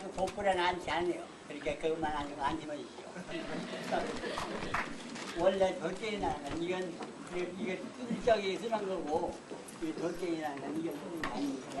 아주 곧불에 앉지 않아요. 그러니까 그것만 아니고 앉으면 있죠. 원래 돌덩이라는 이건 이게 뜯적이 쓰는 거고 이 돌덩이라는 건 이게 쓰는 게 아니니까.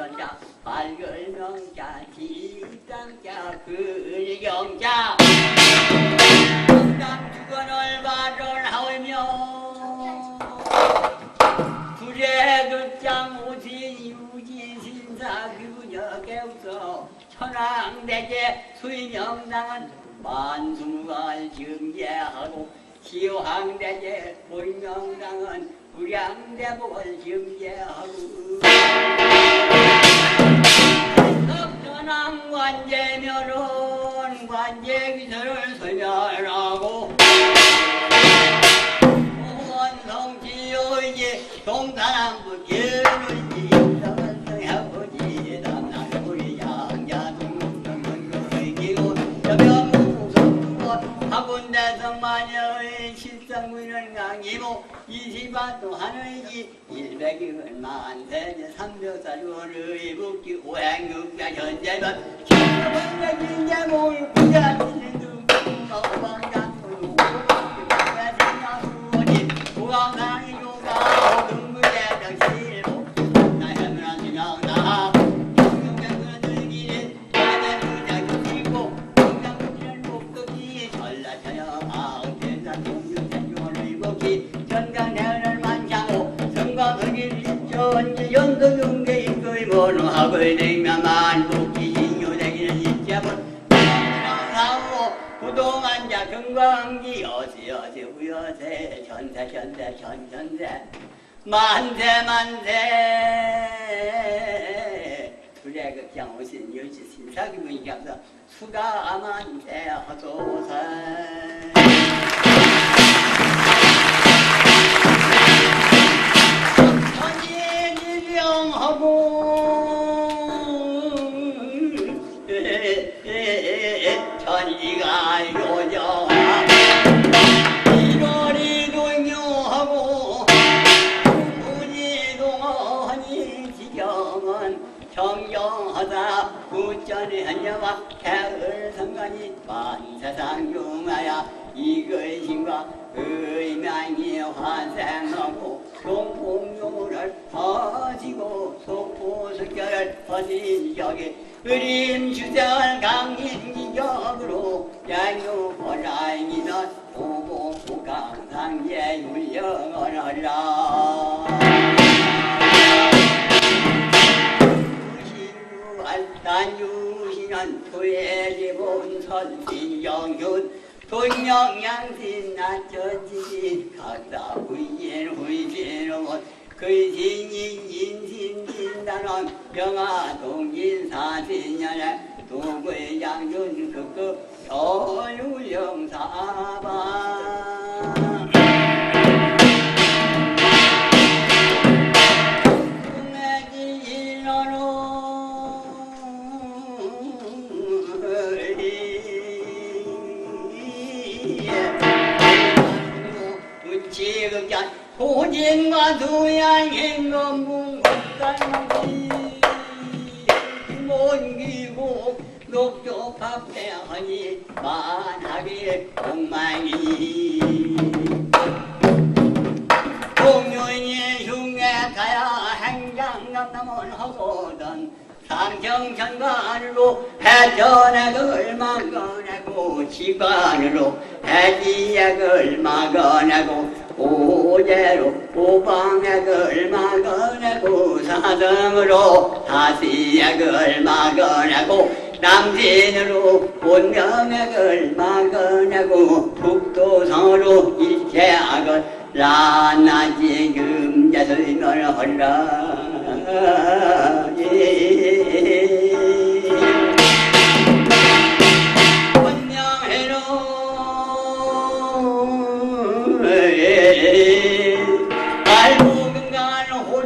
말씀선자 발걸명자 지당자 근경자. 당당 주건을 발언하오며? 구례극장 오지 유지 신사 규녀 개우서 천황대제 수임영당은 만수무갈 증제하고 시황대제 본명당은 불량대복을 증제하고 석전왕 관제면은 관제기설을 설명하고 양자동동동동이기고 여병무성원 학운대성 마녀의 실성문은 강이모 이시반도 하늘이지? 일백이은 만세제 삼벽사주원의 북기 오행육자 현재는 천번째 진자몽 구자지는 누구마오방장 만세 만세. 두레극장 오신 유지 신사기분이 께서 수가 만세 허소사 율령을 하리라 단유신은 토해리본 선 신영윤 돈영양신 나처지신 각다 후인 후이신은 그신인 인신진단원 영아동인 사신년에 도구의 양윤 극급 저유영사방 두양행 건문 국간만기 못기고 녹조 밥대하니 만하게 공망이 공연이 흉에 가야 행장 남남은 하거든 상정천관으로 해전액을 막아내고 지관으로 해지액을 막아내고 오제로 오방액을 막아내고 사등으로 다시액을 막아내고 남진으로 본명액을 막아내고 북도성으로 일체악을 라나지 금자설을 헐라 원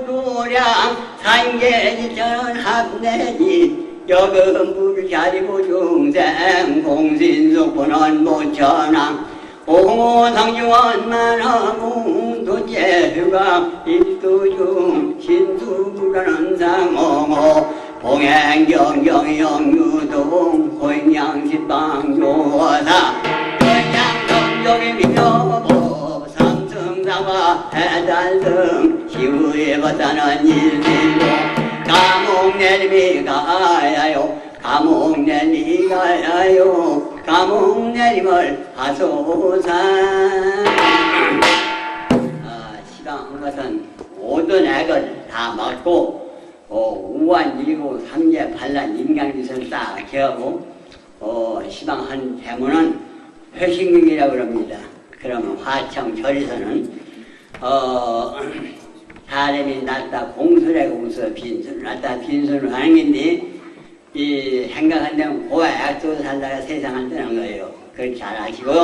알고금간 호도량 산계지천 합내지 여금 불 자리고 중생 공신속분원 모천왕 옹호상중원 만화공 도제휴가 일두중 신수불하는 상홍호 봉행경경영유동 호양신방조사 건양성종의 민여보 삼승사와 해달등 시우에 받다는 일들로 감옥 내림이 가야요. 감옥 내림이 가야요. 감옥 내림을 하소사 아, 시방 것은 모든 액을 다 막고 어, 우한 일고 삼재 반란 인간짓을 싹 개하고 어, 시방한 대문은 회신경이라고 그럽니다. 그러면 화청 절에서는 어, 사람이 낳다 공수래 공수 빈손 낳다 빈손을 하는 건데 이 생각한 데는 고아 약속을 살다가 세상을 떠난 거예요. 그걸 잘 아시고요.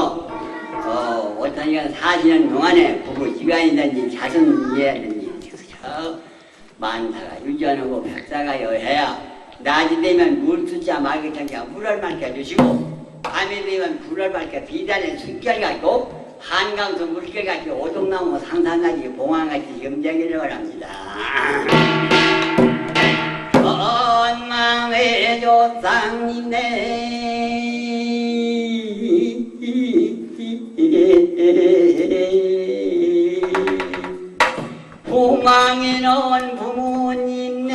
어, 이가 사시는 동안에 부부 지간이든지 자손 이해든지 저 만사가 유전하고 백사가 여해야 낮이 되면 물 숫자 참게 물을 맑게 해주시고 밤이 되면 불을 밝게 비단에 숨결 같고 한강도 물결 같이 오동나무 상상같이 봉황같이 염장이라고 합니다. 원망의 조상이네 부망에는 부모님네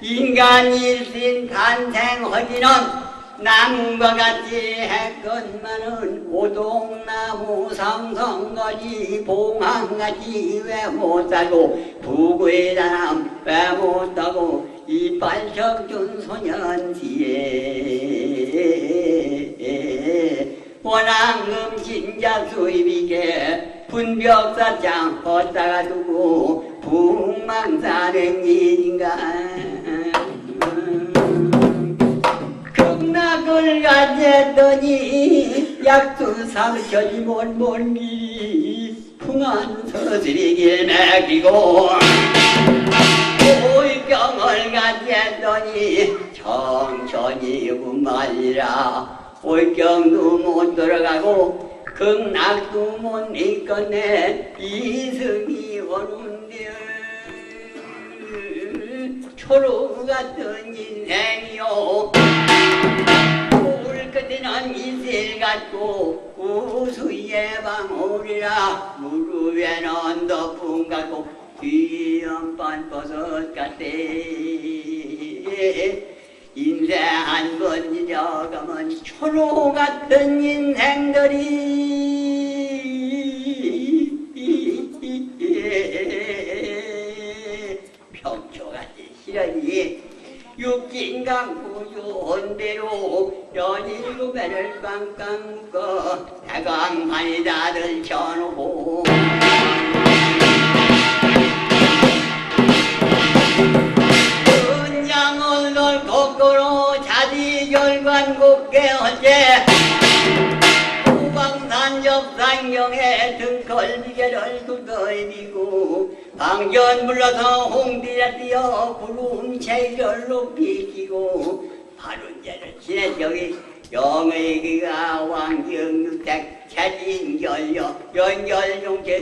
인간 일신 탄생하기는 남과 같이 했건만은 오동나무 상성거지 봉황같이 왜 못살고 부부의 사람 왜 못하고 이빨 적준 소년지에. 원앙금 신자 수입이게 분벽사장 걷다가 두고 북망사는 일인가 극락을 가졌더니 약수 삼천이 못뭔 일이 풍한 서슬이길 매기고 올경을 가졌더니 청천이 구만이라. 올경도 못 들어가고 극락도 못 있겠네 이승이 오는데 초로 같은 인생이요. 그때는 이슬 같고 우수의 방울이라. 무릎에는 덮음 같고 귀염 빤버섯 같대. 인생 한번 잊어가면 초로 같은 인생들이 시련이 육진강 구조원대로 연일구 배를 꽝꽝 묶어 대강만이 다들 쳐놓고 은양을 널 거꾸로 자지결관 곱게 언제 후방산 옆산경에 등걸비계를 두더이고 방전 불러서 홍디에 뛰어 구름체를 높이 끼고 바른제를 지내 저기 영의 기가 왕경육택 열려 연결용제인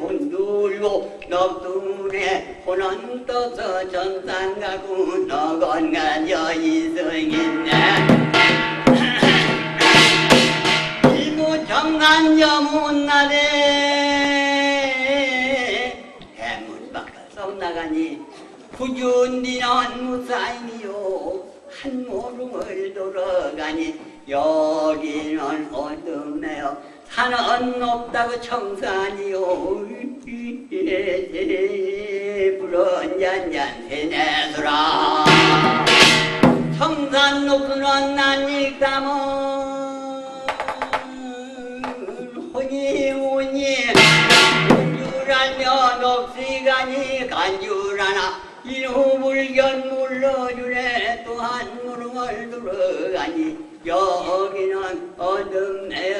혼들고 넋두문에 혼은 떠서 전산 가고 너건 가져 이승있네. 일부 정한 여문나래 구준디는 무사이요. 한 모름을 돌아가니 여기는 어둡네요. 산은 높다고 청산이요. 불은 잔잔 세네더라. 청산 높은 난익 담은 혼이 오니 간줄알며 녹시간이 간줄하나 이후 물견 물러주네. 또한 무릎을 들어가니 여기는 어둡네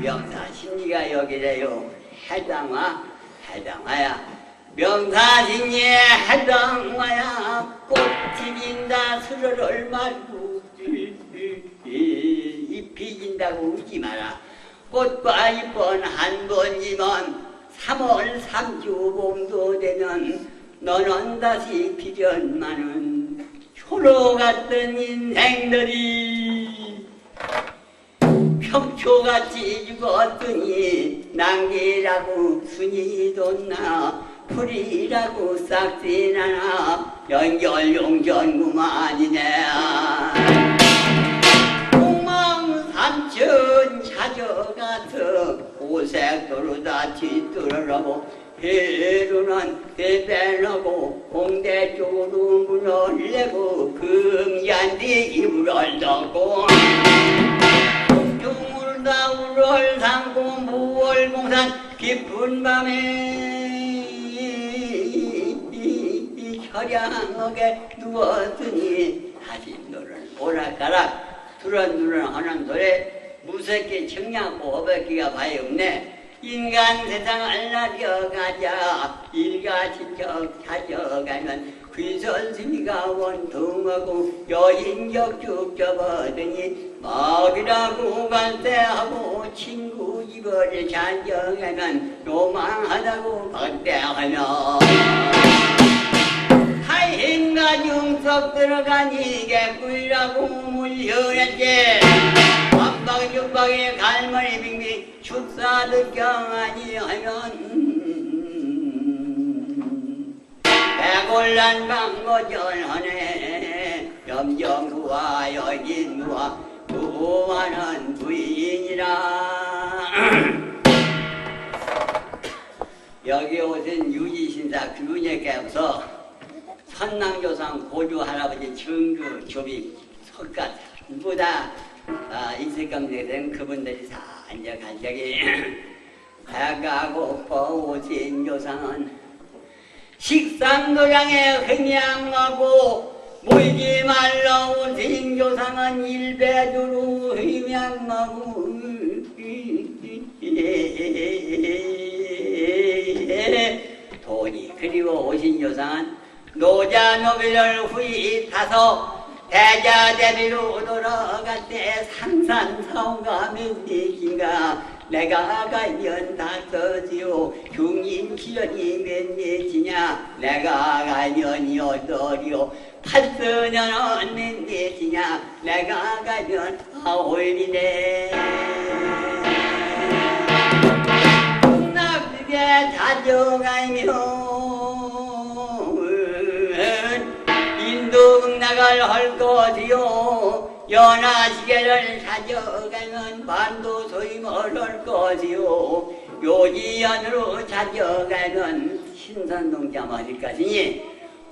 명사 심리가 여기래요. 해당화 해당화야. 명사진이 해당화야. 꽃이 진다 수를 말고. 잎이 진다고 웃지 마라 꽃과 잎은 한 번이면 3월 3주 봄도 되면 너는 다시 피련마는 초로 같던 인생들이. 평초같이 죽었더니 난기라고 순이 돋나 풀이라고 싹지나나 연결용전구만이네 삼천 찾아가서 오색도로다 뒤돌아보 해루는 대변하고 공대 쪽으로 문을 내고 금잔디 이불을 덮고 중물다 울을 삼고 무월 공산 깊은 밤에 혈양하게 누웠더니 다시 너를 오락가락 두런두런 하는 노래 무섭게 청량하고 어백기가 봐야 없네. 인간 세상을 나려가자. 일가지적 찾아가면 귀선스미가 원통하고 여인적 쭉 접어드니 먹이라고 갈대하고 친구 집을 잔정하면 요망하다고 박대하며. 타인과 중석 들어가니 개꿀이라고 물려야지 반박죽박에 갈머리 빙빙 축사들 경하니 하면 백올란 방고전하네 염정구와 여진구와 두하는 부인이라. 여기 오신 유지신사 규녀께서 선낭조상 고주 할아버지 정주 조비 석가 전부 다 아, 인생감정에 된 그분들이 다 앉아간 적이 가가고 오신 조상은 식상도량에 흥양하고 모이지 말라 오신 조상은 일배두루 흥양하고. 돈이 그리고 오신 조상은 노자 노비를 후이 타서 대자대비로 돌아갈 때 상산사원가 면대기가 내가 가면 닥터지요. 중인 기련이 몇 년이냐? 내가 가면 여덟이요? 팔서년은 몇 년이냐? 내가 가면 아홉이네. 풍락들에 자정하면 할 것이요? 연하시계를 찾아가면 반도 소임을 할 것이요? 요지연으로 찾아가는 신선동자 맞을 것이니?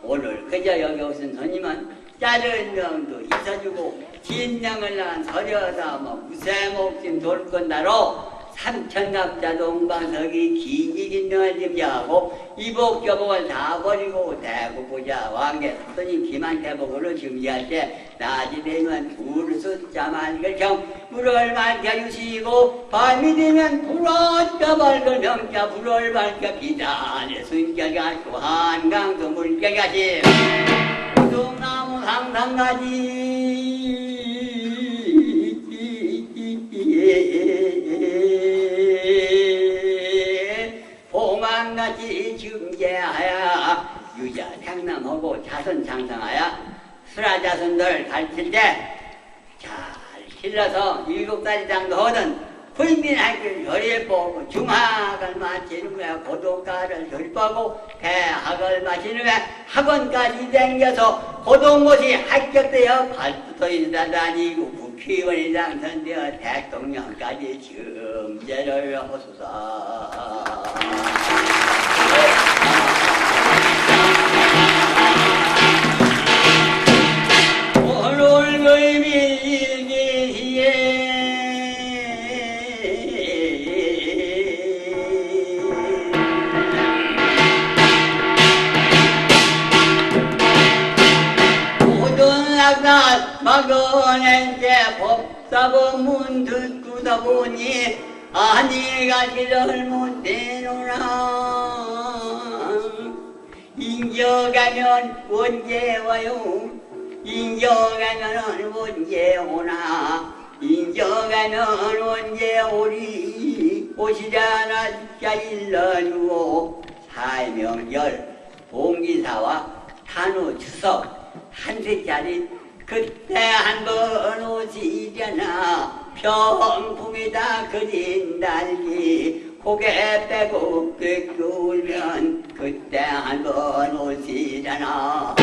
오늘 그저 여기 오신 손님은 다른 명도 있어주고 진명을 난 서려다 뭐 무쇠목진 돌건다로 삼천갑자 동방석이 기기긴 너짐자하고 이복교복을 다 버리고 대구보자 왕계 스님 기만 대복으로 준비할 때 낮이 되면 불 숫자만 글경 불을 밝혀주시고 밤이 되면 불어자 밝을 명자 불을 밝혀 비단의 순결가 한강도 물결가시 동나무 상상가지 같이 중재하야 유자 향남하고 자손 장성하야 수라 자손들 가르칠 때 잘 실러서 일곱 가지 정도 하든 불민학을 열일 보고 중학을 마치는 후에 고등과를 열보고 대학을 마치는 후에 학원까지 댕겨서 고등고시 합격되어 발부터 인사 다니고 국회의원이 당선되어 대통령까지 증제를 하소서 고등학교 막어낸 게 법사법문 듣고다 보니 아니가 길을 못되노라. 인겨가면 언제 와요 인겨가면 언제 오나? 인겨가면 언제 오리? 오시자나 자 일러주고 사명절 봉기사와 탄후 추석. 한 세짜리 그때 한번 오시려나 평풍에다 그린 달기 고개 빼고 꿰꾸면 그때 한번 오시려나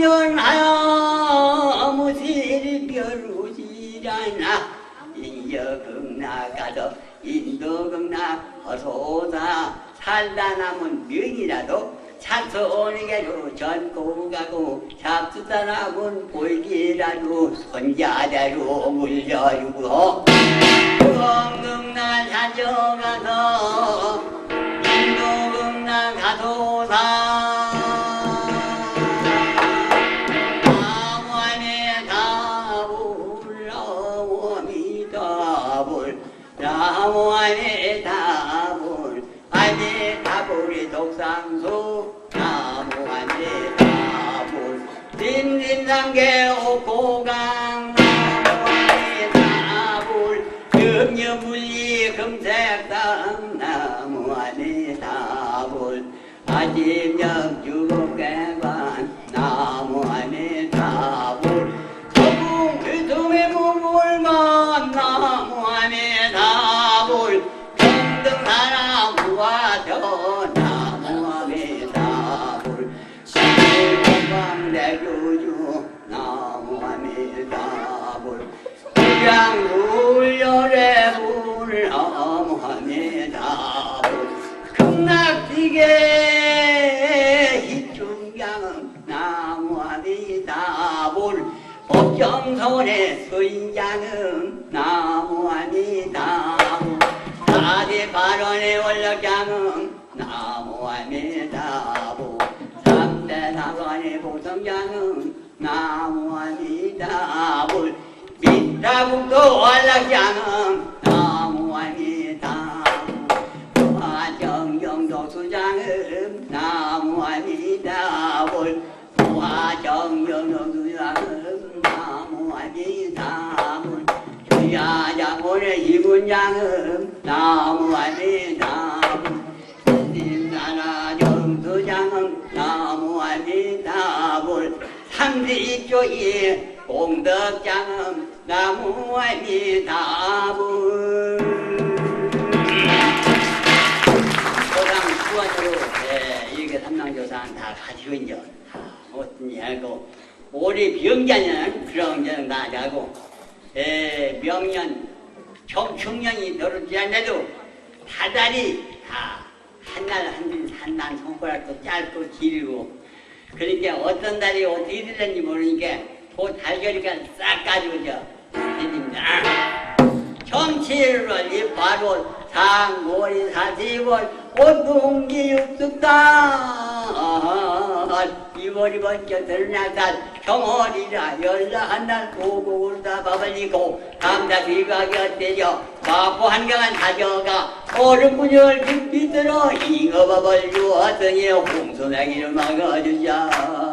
연하여 무시별 오시려나. 인여극 나가도 인도극 나허소사 살다 남은 명이라도 차선이게로 전고 가고 잡수다 남은 볼기라도 손자대로 물려주고 경극날 찾아가서 인도극날 가소사 Girl. 민다국도 원락장은 나무아미다불 화정영도 수장은 나무아미다불 화정영도 수장은 나무아미다불 정수장음 나무아미 나무 나라 정수장음 나무아미 나물 삼지쪽이 공덕장음 나무아미 나물 조상 수원으로 예, 이렇게 삼랑조상 다 가지고 있죠. 어떤 하고 올해 병자년 그런 점 나자고 예, 명년 청춘년이 들어오지 않아도 다달이 다 한날 한날 한날 손가락도 짧고 길고 그러니까 어떤 달이 어떻게 되는지 모르니까 그 달걀이가 싹 가지고 저. 정치를 이 바로 상골이 사시월 온동기 육숙단 이월이 번쩍 들나간 경월이라 열나한날 보고 울다 밥을 이고 감자 귀가 곁들여 바보 한강한 사저가 얼음구녕을 깊이 들어 잉어밥을 주었더니 홍소나기를 막아주자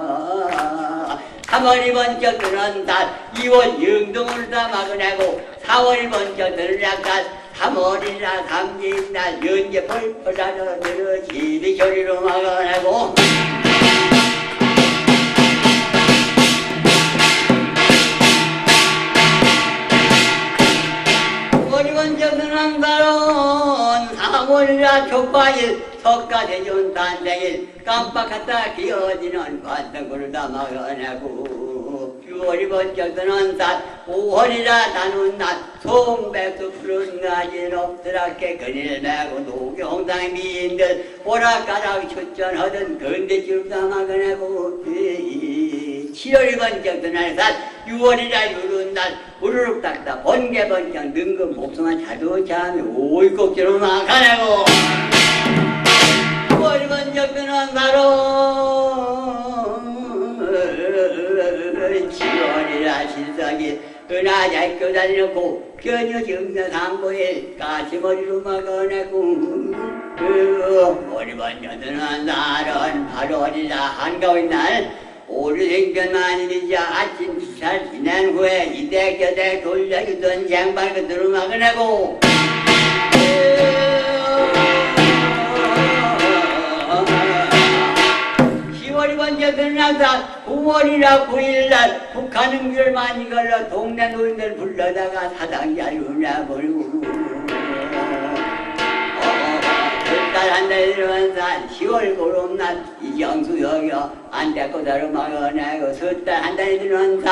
3월이 번쩍 드는 달 2월 영동을 다 막아내고 4월이 번쩍 드는 약간 3월이라 감기인 날 연계 펄펄 하늘을 시리 소리로 막아내고 석가대전 단생일. 깜빡했다 기어지는 관등구를 다 막아내고. 6월이 번쩍 드는 달 5월이라 다는 날 송백수 푸른 가지 높드랗게 그늘 메고 노경당 미인들 오락가락 출전하던 건대줄 다 막아내고 7월이 번쩍 드는 날 6월이라 유른 날. 우르륵 닦다 번개 번쩍 능금 목숨한 자동차하며 오이 꼭지로 막아내고 9월이 번쩍 드는 날은 7월이라 신석이 은하자 교다리놓고 견여 정면 상고일 가시머리로 막아내고. 그 머리 번쩍 드는 날은 8월이라 한가위 날 오르생전 만일이자 아침 기차를 지난 후에 이대겨대 돌려주던 장발그 들어막을 내고 10월이 먼저 들어나서 9월이나 9일날 북한은 귤 많이 걸러 동네 노인들 불러다가 사당자리 울려버리고. 그딸 한달 들어면서 10월 고름 날 이정수 여겨 안 데리고 다로 막아내고 섣달 한 달이 들어면서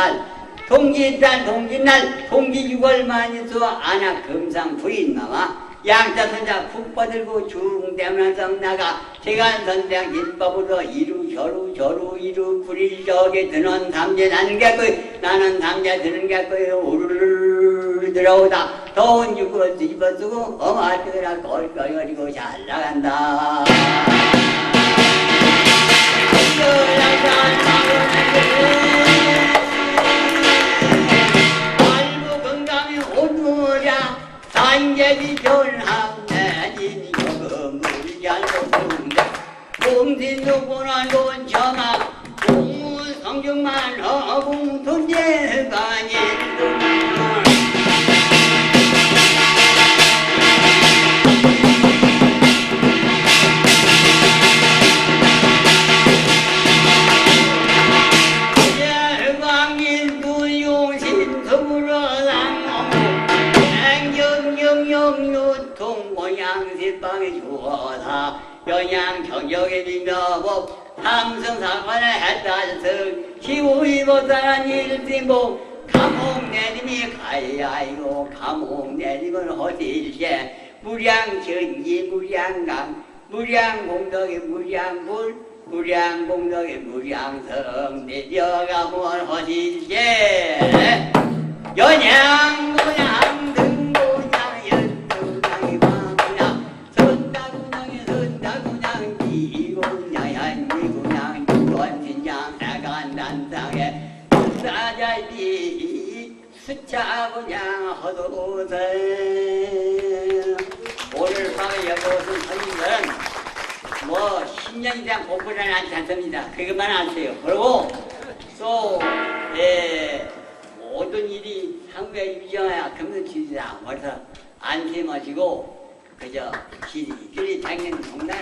동기딸 동기날 동기 6월 많이 수 아나 금상 부인 마마. 양자 손자 푹 뻗들고 중대면서 나가 세간 선장 일법으로 이루 저루 저루 이루 불이 저게 드는 삼재 나는 게그 나는 삼재 드는 게그 우르르 들어오다. 더운 죽을 뒤집어 쓰고 어마트라 껄껄거리고 잘 나간다. 알고 건강이 오누랴 산재비 저마 공무 성적만 하고 돈 영양 경력에 비며법 삼성사관을 했다는 시우이보다란 일진복 감옥 내림이 가야이고 감옥 내림은 어디일세 무량전기 무량강 무량공덕의 무량불 무량공덕의 무량성 내려가면 어디일세 연양고양 등 수차고양 허도세 오늘 밤에 여기 오신 선임들은 뭐 10년에 대한 공부는 하지 않습니다. 그것만 아세요. 그리고 또 예, 모든 일이 상부에 유정해야 금전치리다. 그래서 안심하시고 그저 길이 길이 당기는 동네